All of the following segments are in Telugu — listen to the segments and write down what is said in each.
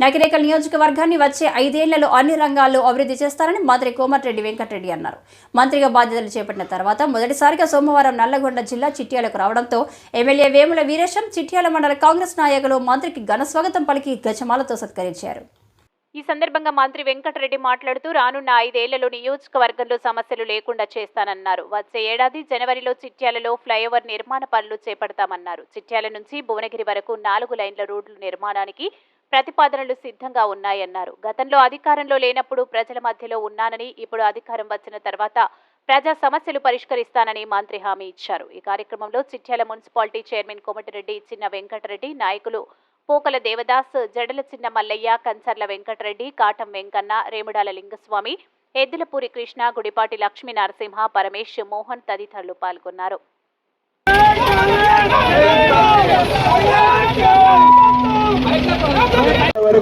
నకిరేకల్ నియోజకవర్గాన్ని వచ్చే ఐదేళ్ళలో అన్ని రంగాల్లో అభివృద్ధి చేస్తారని మంత్రి కోమటిరెడ్డి వెంకటరెడ్డి అన్నారు. మంత్రిగా బాధ్యతలు చేపట్టిన తర్వాత మొదటిసారిగా సోమవారం నల్లగొండ జిల్లా చిట్యాలకు రావడంతో ఎమ్మెల్యే వేముల వీరేశం చిట్యాల మండల కాంగ్రెస్ నాయకులు మంత్రికి ఘన స్వాగతం పలికి గజమాలతో సత్కరించారు. ఈ సందర్భంగా మంత్రి వెంకటరెడ్డి మాట్లాడుతూ రానున్న ఐదేళ్ళలో నియోజకవర్గంలో సమస్యలు లేకుండా చేస్తానన్నారు. వచ్చే ఏడాది జనవరిలో చిట్యాలలో ఫ్లైఓవర్ నిర్మాణ పనులు చేపడతామన్నారు. చిట్యాల నుంచి భువనగిరి వరకు నాలుగు లైన్ల రోడ్లు నిర్మాణానికి ప్రతిపాదనలు సిద్ధంగా ఉన్నాయన్నారు. గతంలో అధికారంలో లేనప్పుడు ప్రజల మధ్యలో ఉన్నానని ఇప్పుడు అధికారం వచ్చిన తర్వాత ప్రజా సమస్యలు పరిష్కరిస్తానని మంత్రి హామీ ఇచ్చారు. ఈ కార్యక్రమంలో చిట్యాల మున్సిపాలిటీ చైర్మన్ కోమటిరెడ్డి చిన్న వెంకటరెడ్డి నాయకులు పోకల దేవదాస్ జడల చిన్న మల్లయ్య కంచర్ల వెంకటరెడ్డి కాటం వెంకన్న రేముడాల లింగస్వామి ఎద్దులపూరి కృష్ణ గుడిపాటి లక్ష్మీ నరసింహ పరమేష్ మోహన్ తదితరులు పాల్గొన్నారు.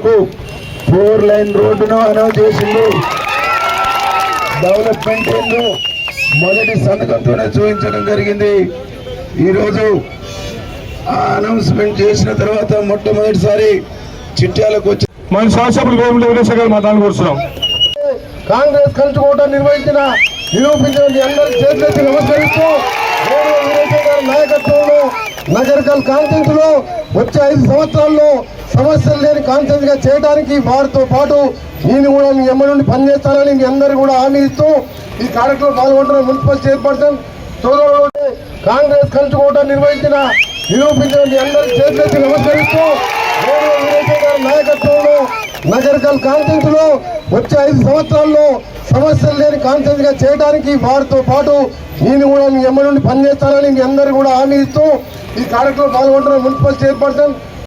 వరకు ఫోర్ లైన్ రోడ్డును అనౌన్స్ చేసింది. డెవలప్మెంట్ ఏందో మొదటి సంతకంతోనే చూపించడం జరిగింది. ఈరోజు ఆ అనౌన్స్మెంట్ చేసిన తర్వాత మొట్టమొదటిసారి చిట్యాలకు వచ్చి మన శాసనసభ్యులు గారు కాంగ్రెస్ కలుసుకోవడం నిర్వహించిన నిరూపించిన అందరి చేతులెత్తి నమస్కరిస్తూ నాయకత్వంలో నగరకల్ కాన్ఫరెన్స్లో వచ్చే ఐదు సంవత్సరాల్లో సమస్యలు లేని కాన్ఫరెన్స్గా చేయడానికి వారితో పాటు నేను కూడా మీ ఎమ్మ నుండి పనిచేస్తానని మీ అందరూ కూడా హామీ ఇస్తూ ఈ కార్యక్రమం పాల్గొంటున్న మున్సిపల్ చైర్పర్సన్ సోదరుడు కాంగ్రెస్ కూడా నిర్వహించిన నిరూపించిన మీ అందరి చేతులెత్తి నమస్కరిస్తూ నాయకత్వంలో నగరకల్ కాన్ఫరెన్స్లో వచ్చే ఐదు సంవత్సరాల్లో సమస్యలు లేని కాన్ఫరెన్స్గా చేయడానికి వారితో పాటు నేను కూడా మీ ఎమ్మ నుండి పనిచేస్తానని మీ అందరూ కూడా హామీ ఇస్తూ ఈ కార్యక్రమం పాల్గొంటున్న మున్సిపల్ చైర్పర్సన్